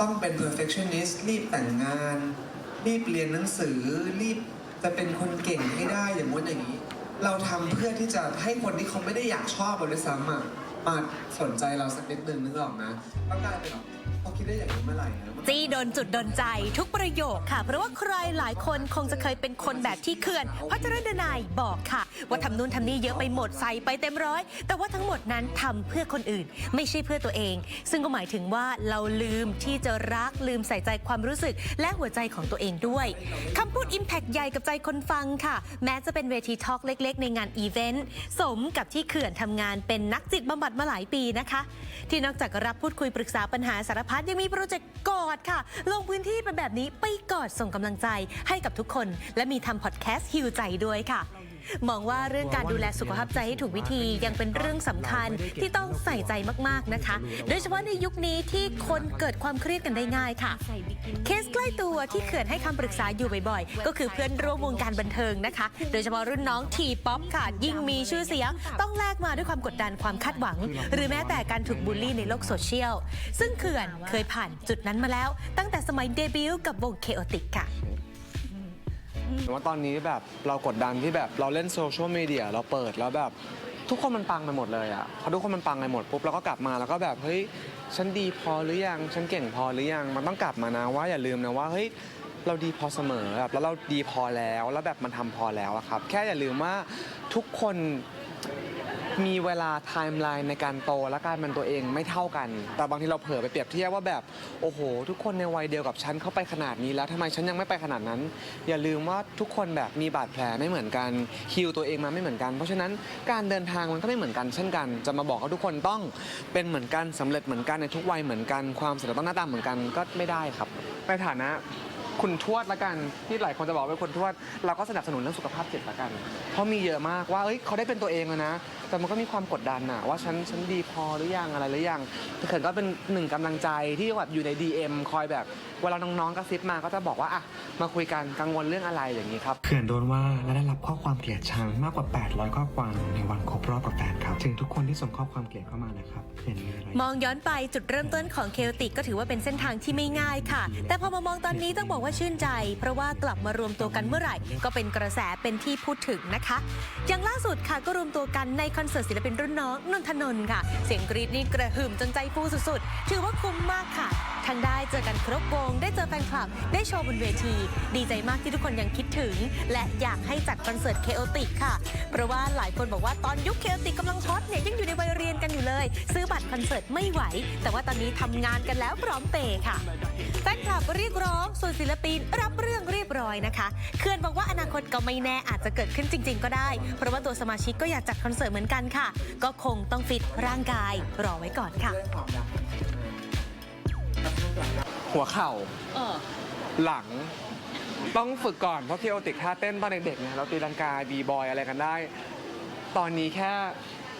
ต้องเป็น perfectionist รีบแต่งงาน รีบเรียนหนังสือ รีบจะเป็นคนเก่งให้ได้อย่างงู้นอย่างนี้ เราทำเพื่อที่จะให้คนที่เขาไม่ได้อยากชอบเราด้วยซ้ำอะมาสนใจเราสักนิดนึงนึกออกนะก็กลายเป็นแบบ พอคิดได้อย่างนี้เมื่อไหร่นะจี้โดนจุดโดนใจทุกประโยคค่ะ เพราะว่าใครหลายคนคงจะเคยเป็นคนแบบที่เขื่อนพัชรดนายบอกค่ะ ว่าทำนู่นทำนี่เยอะไปหมดใส่ไปเต็มร้อย แต่ว่าทั้งหมดนั้นทำเพื่อคนอื่น ไม่ใช่เพื่อตัวเอง ซึ่งก็หมายถึงว่าเราลืมที่จะรักลืมใส่ใจความรู้สึก และหัวใจของตัวเองด้วยคำพูด Impact ใหญ่กับใจคนฟังค่ะ แม้จะเป็นเวทีทอล์กเล็ก ๆ ในงานอีเวนต์สมกับที่เขื่อนทำงานเป็นนักจิตบำบัดมาหลายปีนะคะ ที่นอกจากรับพูดคุยปรึกษาปัญหาสารพัดยังมีโปรเจกต์กอดค่ะ ลงพื้นที่เป็นแบบนี้ไปกอดส่งกำลังใจให้กับทุกคน และมีทำพอดแคสต์ฮิวใจด้วยค่ะ มองว่าเรื่องการดูแลสุขภาพใจให้ถูกวิธียังเป็นเรื่องสำคัญที่ต้องใส่ใจมากๆนะคะ โดยเฉพาะในยุคนี้ที่คนเกิดความเครียดกันได้ง่ายค่ะ เคสใกล้ตัวที่เขื่อนให้คำปรึกษาอยู่บ่อยๆ ก็คือเพื่อนร่วมวงการบันเทิงนะคะ โดยเฉพาะรุ่นน้องทีป๊อปค่ะยิ่งมีชื่อเสียง ต้องแลกมาด้วยความกดดันความคาดหวัง หรือแม้แต่การถูกบูลลี่ในโลกโซเชียล ซึ่งเขื่อนเคยผ่านจุดนั้นมาแล้ว ตั้งแต่สมัยเดบิวต์กับวงเคโอติกค่ะ แต่ว่าตอนนี้แบบเรากดดันที่แบบเราเล่นโซเชียลมีเดียเราเปิดแล้วแบบทุกคนมันปังไปหมดเลยอะพอทุกคนมันปังไปหมดปุ๊บเราก็กลับมาแล้วก็แบบเฮ้ยฉันดีพอหรือยังฉันเก่งพอหรือยังมันต้องกลับมานะว่าอย่าลืมนะว่าเฮ้ยเราดีพอเสมอแบบแล้วเราดีพอแล้วแล้วแบบมันทำพอแล้วอะครับ แค่อย่าลืมว่าทุกคน มีเวลาไทม์ไลน์ในการโตและการเป็นตัวเองไม่เท่ากัน แต่บางทีเราเผลอไปเปรียบเทียบว่าแบบโอ้โห ทุกคนในวัยเดียวกับฉันเข้าไปขนาดนี้แล้วทำไมฉันยังไม่ไปขนาดนั้น อย่าลืมว่าทุกคนแบบมีบาดแผลไม่เหมือนกันฮิวตัวเองมาไม่เหมือนกัน เพราะฉะนั้นการเดินทางมันก็ไม่เหมือนกันเช่นกัน จะมาบอกว่าทุกคนต้องเป็นเหมือนกันสำเร็จเหมือนกันในทุกวัยเหมือนกันความสำเร็จต้องหน้าตาเหมือนกันก็ไม่ได้ครับ ในฐานะ คุณทวดละกัน ที่หลายคนจะบอกว่าเป็นคนทวด เราก็สนับสนุนเรื่องสุขภาพจิตละกัน เพราะมีเยอะมากว่าเอ้ยเขาได้เป็นตัวเองแล้วนะ แต่มันก็มีความกดดันอะว่าฉันฉันดีพอหรือยังอะไรหรือยังแต่เขินก็เป็นหนึ่งกำลังใจที่แบบอยู่ใน DM คอยแบบเวลาน้องๆกระซิบมาก็จะบอกว่าอะมาคุยกันกังวลเรื่องอะไรอย่างนี้ครับ เขื่อนโดนว่าและได้รับข้อความเกลียดชังมากกว่า 800 ข้อความในวันครบรอบกับแฟนครับถึงทุกคนที่ส่งข้อความเกลียดเข้ามานะครับเขื่อนมีอะไรมองย้อนไปจุดเริ่มต้นของเคโอติกก็ถือว่าเป็นเส้นทางที่ไม่ง่ายค่ะ แต่พอมามองตอนนี้ต้องบอกว่าชื่นใจ เพราะว่ากลับมารวมตัวกันเมื่อไหร่ ก็เป็นกระแสเป็นที่พูดถึงนะคะ อย่างล่าสุดค่ะก็รวมตัวกันในคอนเสิร์ตศิลปินรุ่นน้องนนทนนท์ค่ะ เสียงกรีดนี่กระหึ่มจนใจฟูสุดๆ ถือว่าคุ้มมากค่ะทั้งได้เจอกันครบวงได้เจอแฟนคลับ ได้โชว์บนเวที ดีใจมากที่ทุกคนยังคิดถึง และอยากให้จัดคอนเสิร์ตเคโอติกค่ะ เพราะว่าหลายคนบอกว่าตอนยุคเคโอติกกำลังฮอตเนี่ยยังอยู่ในวัยเรียนกันอยู่เลย ซื้อบัตรคอนเสิร์ตไม่ไหว แต่ว่าตอนนี้ทำงานกันแล้วพร้อมเปย์ค่ะแฟนคลับเรียกร้องส่วนศิลปินรับเรื่องเรียบร้อยนะคะเขื่อนบอกว่าอนาคตก็ไม่แน่อาจจะเกิดขึ้นจริง ๆ ก็ได้ เพราะว่าตัวสมาชิกก็อยากจัดคอนเสิร์ตเหมือนกันค่ะ ก็คงต้องฟิตร่างกายรอไว้ก่อนค่ะ หัวเข่าหลังต้องฝึกก่อนเพราะเคโอติกท่าเต้นตอนเด็กๆเนี่ยเราตีลังกาบีบอยอะไรกันได้ ตอนนี้แค่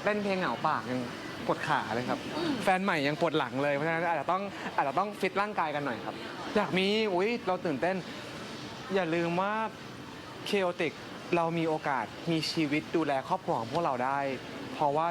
เต้นเพลงเหงาปากยัง ปวดขาเลยครับ แฟนใหม่ยังปวดหลังเลยเพราะฉะนั้นอาจจะต้องอาจจะต้องฟิตร่างกายกันหน่อยครับ อยากมีอุ้ยเราตื่นเต้น อย่าลืมว่าเคโอติกเรามีโอกาสมีชีวิตดูแลครอบครัวของพวกเราได้ เพราะว่า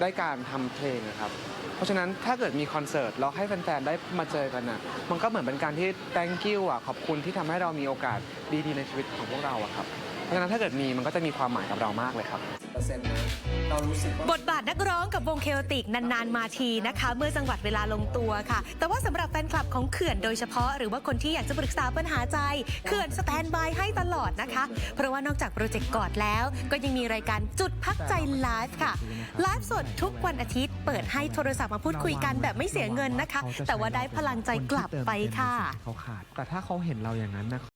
ได้การทำเพลงนะครับ เพราะฉะนั้นถ้าเกิดมีคอนเสิร์ตเราให้แฟนๆได้มาเจอกันน่ะมันก็เหมือนเป็นการที่ thank you อะขอบคุณที่ทำให้เรามีโอกาสดีๆในชีวิตของพวกเราอะครับเพราะฉะนั้นถ้าเกิดมีมันก็จะมีความหมายกับเรามากเลยครับ10%นะ เรารู้สึกว่า บทบาทนักร้องกับวงเคโอติกนานๆมาทีนะคะ เมื่อจังหวัดเวลาลงตัวค่ะ แต่ว่าสำหรับแฟนคลับของเขื่อนโดยเฉพาะ หรือว่าคนที่อยากจะปรึกษาปัญหาใจเขื่อนสแตนบายให้ตลอดนะคะ เพราะว่านอกจากโปรเจกต์กอดแล้ว ก็ยังมีรายการจุดพักใจไลฟ์ค่ะไลฟ์สดทุกวันอาทิตย์ เปิดให้โทรศัพท์มาพูดคุยกันแบบไม่เสียเงินนะคะ แต่ว่าได้พลังใจกลับไปค่ะ เขาขาด แต่ถ้าเขาเห็นเราอย่างนั้นนะ